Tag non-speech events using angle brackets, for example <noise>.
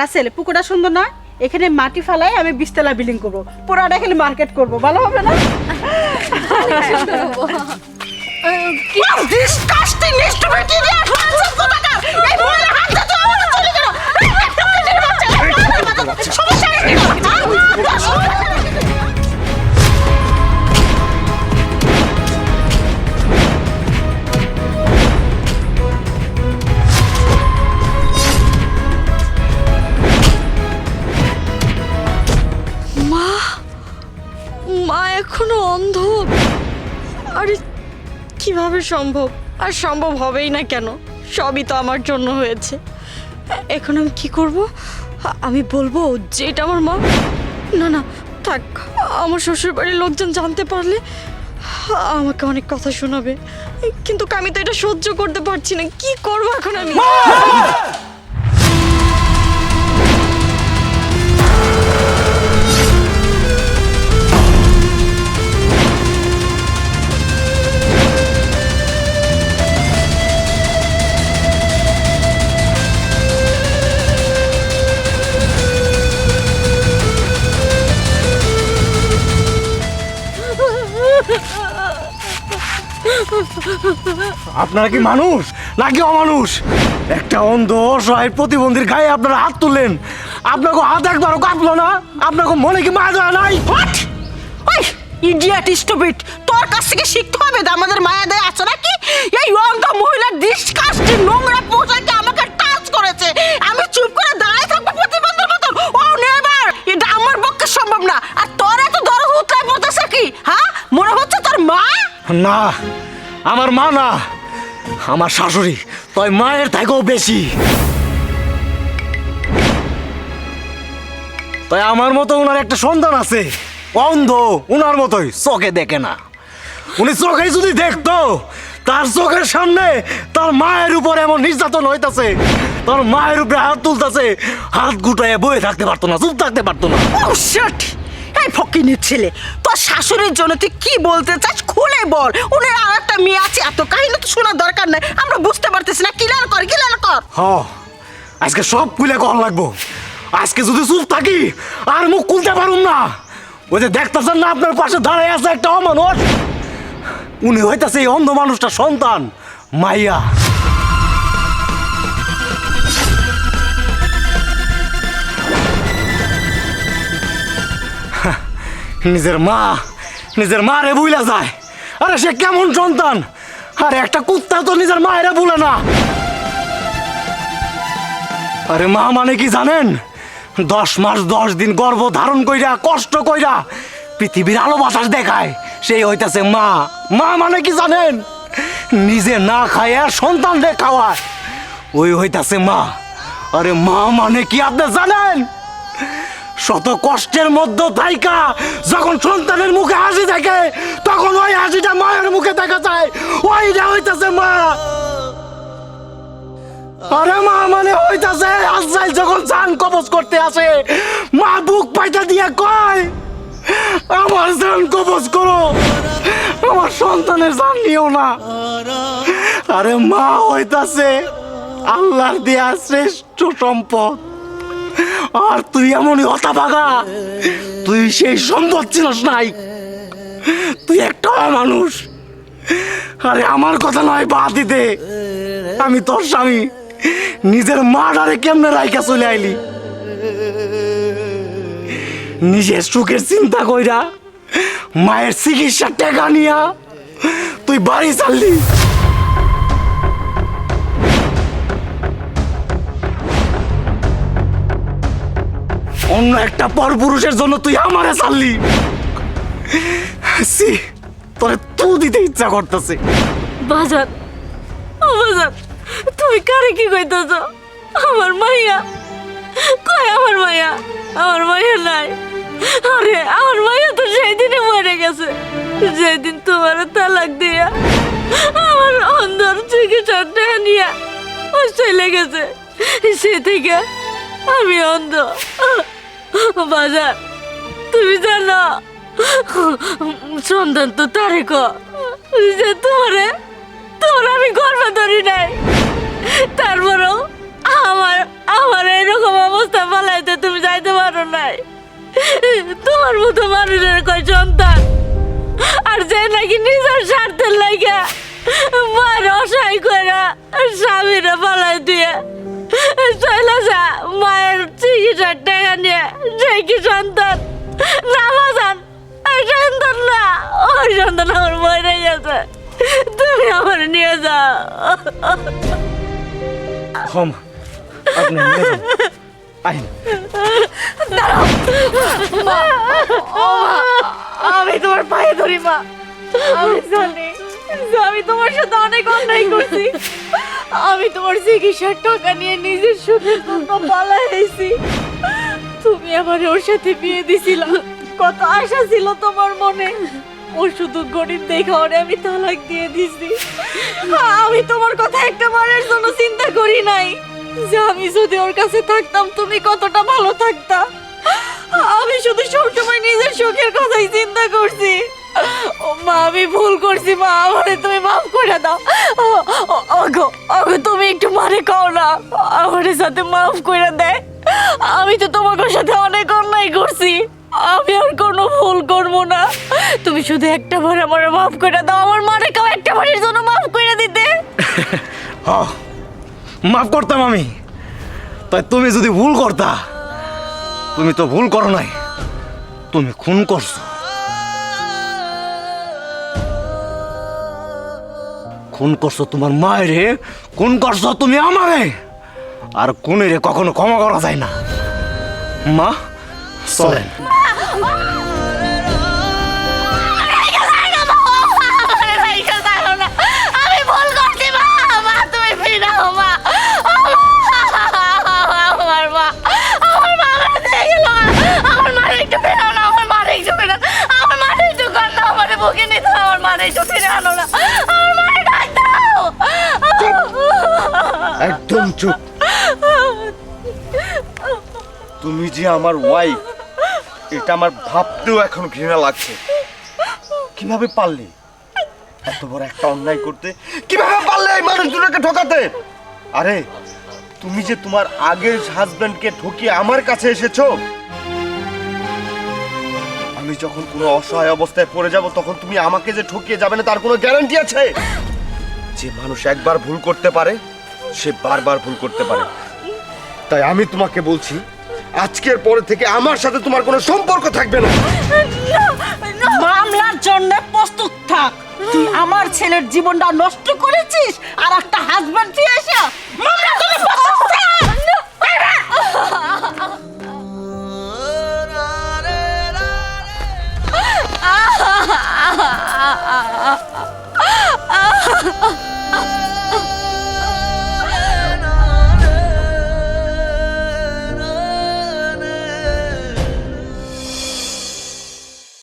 রাসেল পুকুরটা সুন্দর নয়? এখানে মাটি ফালাই আমি বিশতলা বিল্ডিং করব। পুরাটা এখানে মার্কেট করব। ভালো হবে না? <laughs> Disgusting, stupidity, handsome <laughs> এখনও অন্ধ? আরে, কীভাবে সম্ভব? আর সম্ভব হবেই না কেন? সবই তো আমার জন্য হয়েছে। এখন আমি কি করব? আমি বলব যে এটা আমার মা না না, থাক। আমার শ্বশুর বাড়ির লোকজন জানতে পারলে আমাকে অনেক কথা শোনাবে। কিন্তু আমি তো এটা সহ্য করতে পারছি না। কি করব এখন আমি? আপনারা কি মানুষ নাকি অমানুষ? একটা অন্ধ অসহায় প্রতিবন্ধীর গায়ে আপনারা হাত তুললেন। আপনাকে হাত একবারও কাঁপলো না। আপনাকে মনে কি মায়া দেওয়া নাই? ইডিয়েট স্টুপিড তোর কাছ থেকে শিখতে হবে যে আমাদের মায়া দেয় আছে নাকি? এই অন্ধ মহিলার ডিসকাস্টিং নোংরা পোশাকে আমাকে টাচ করেছে। আমি চুপ করে দাঁড়ায় থাকব প্রতিবন্ধীর মতন। ও নেভার এটা আমার পক্ষে সম্ভব না। আর তোর এত দরদ উতলায় পড়তেছে কি? হ্যাঁ? মনে হচ্ছে তোর মা? না আমার মা না, আমার শাশুড়ি, তাই মায়ের থেকেও বেশি। তাই আমার মতো উনার একটা সন্তান আছে, অন্ধ, উনার মতোই চোখে দেখে না। উনি চোখে যদি দেখতো, তার চোখের সামনে তার মায়ের উপর এমন নির্যাতন হইতাছে, তার মায়ের উপরে হাত তুলতাছে, হাত গুটায় বয়ে থাকতে পারতো না, চুপ থাকতে পারতো না। এই ফকিনের ছেলে, তোর শাশুড়ির জন্য তুই কি বলতে চাস খুলে বল। উনি আর একটা মেয়ে আছে, এত কাহিনী তো শোনার দরকার নাই। আমরা বুঝতে পারতেছি না ক্লিয়ার কর ক্লিয়ার কর। হ, আজকে সব খুলে কল লাগবো। আজকে যদি চুপ থাকি, আর মুখ খুলতে পারুম না। ওই যে দেখতেছেন না আপনার পাশে দাঁড়ায় আছে একটা অমানুষ? উনি হইতাছে এই অন্ধ মানুষটা সন্তান, মাইয়া। নিজের মা নিজের মা রে বুইলা যায়। আরে সে কেমন সন্তান? আরে একটা কুত্তা তো নিজের মায়েরা বলে না। আরে মা মানে কি জানেন? দশ মাস, দশ দিন গর্ভ ধারণ কইরা, কষ্ট কইরা পৃথিবীর আলো বাতাস দেখায়, সেই হইতাছে মা। মা মানে কি জানেন? নিজে না খায় আর সন্তানরে খাওয়ায়, ওই হইতাছে মা। আরে মা মানে কি আপনি জানেন? শত কষ্টের মধ্যে থাইকা, যখন সন্তানের মুখে হাসি থাকে তখন ওই হাসিটা মায়ের মুখে দেখা যায়। ওইটা হইতাছে মা। আরে মা মানে হইতাছে আজরাইল যখন জান কবজ করতে আসে, মা বুক পাইটা দিয়ে কয়, আমার জান কবজ করো, আমার সন্তানের জান নিও না। আরে মা হইতাছে আল্লাহর দেয়া শ্রেষ্ঠ সম্পদ। আর তুই এমনই হতাভাগা তুই সেই সম্পদ ছিলস নাই। তুই একটা মানুষ আরে আমার কথা নয় বা দিতে আমি তোর স্বামী। নিজের মা ডারে কেমনে রাইকা চলে আইলি? নিজের সুখের চিন্তা কইরা মায়ের চিকিৎসার টাকা নিয়া তুই বাড়ি চাললি। অন্য একটা পরপুরুষের জন্য তুই আমারে চাললি সি তোরে তু দিতে ইচ্ছা করতেছে। বাজার ও বাজার তুমি কারে কি কইতেছ? আমার মাইয়া কই আমার মাইয়া? আমার মাইয়া নাই। আরে, আমার মাইয়া তো সেই দিনে মরে গেছে। যেদিন তোমার তালাক দিয়া আমার অন্ধর চিকিৎসার টাকা নিয়ে চলে গেছে। সে থেকে আমি অন্ধ। বাজার, তুমি জানো, সন্তান তো তারে যে তোমারে, তোমার আমি গর্ব ধরি নাই। তারপরেও আমার আমার এরকম অবস্থা পালাইতে তুমি যাইতে পারো নাই। তোমার মতো মানুষের কয় সন্তান? আর যে নাকি নিজের স্বার্থের লাগা মার অসহায় করে স্বামীরা পালাই দিয়ে যে কি সন্তান? না বাজান এই সন্তান না। ওই সন্তান আমার মরে গেছে। তুমি আমার নিয়ে যাও। হম আপনি আমি তোমার পায়ে ধরি মা। আমি জানি যে আমি তোমার সাথে অনেক অন্যায় করছি। আমি তোমার চিকিৎসার টাকা নিয়ে নিজের সুখের জন্য পালাইছি তুমি আমার ওর সাথে বিয়ে দিছিলা। কত আশা ছিল তোমার মনে। ও শুধু গরিব দেখা ওরে আমি তালাক দিয়ে দিছি। আমি তোমার কথা একটা বারের জন্য চিন্তা করি নাই। যে আমি যদি ওর কাছে থাকতাম, তুমি কতটা ভালো থাকতা। আমি শুধু সবসময় নিজের সুখের কথাই চিন্তা করছি। মা, আমি ভুল করছি, মা, আমারে তুমি মাফ করে দাও। ওগো ওগো, তুমি একটু মারে কও না। আমাদের সাথে মাফ করে দেয় আমি তো তোমাদের না। তুমি শুধু একটা বার আমার মাফ করে দাও। আমার মারে কাউ একটা বারের জন্য মাফ করে দিতে। <laughs> মাফ করতাম আমি। তাই তুমি যদি ভুল করতা তুমি তো ভুল করো নাই। তুমি খুন করছ। খুন করছ তোমার মায়েরে খুন করছ তুমি আমারে। আর খুনেরে কখনো ক্ষমা করা যায় না। মা চলেন। আমার মা একটু ফিরে আনো না। দাও একদম চুপ। তুমি যে আমার ওয়াইফ এটা আমার ভাবতেও এখন ঘৃণা লাগছে। কীভাবে পারলে? এত বড় একটা অন্যায় করতে। কীভাবে পারলে এই মানুষ দুটোকে ঠকাতে? আরে, তুমি যে তোমার আগের হাজবেন্ডকে ঠকিয়ে আমার কাছে এসেছ আমি যখন কোনো অসহায় অবস্থায় পড়ে যাব, তখন তুমি আমাকে যে ঠকিয়ে যাবে না, তার কোনো গ্যারান্টি আছে? যে মানুষ একবার ভুল করতে পারে, সে বারবার ভুল করতে পারে। তাই আমি তোমাকে বলছি, আজকের পরে থেকে আমার সাথে তোমার কোনো সম্পর্ক থাকবে না। মামলার জন্য প্রস্তুত থাক। তুই আমার ছেলের জীবনটা নষ্ট করেছিস, আর একটা হাজবেন্ড দিয়ে এসে মামলার 啊啊啊啊啊。啊啊啊啊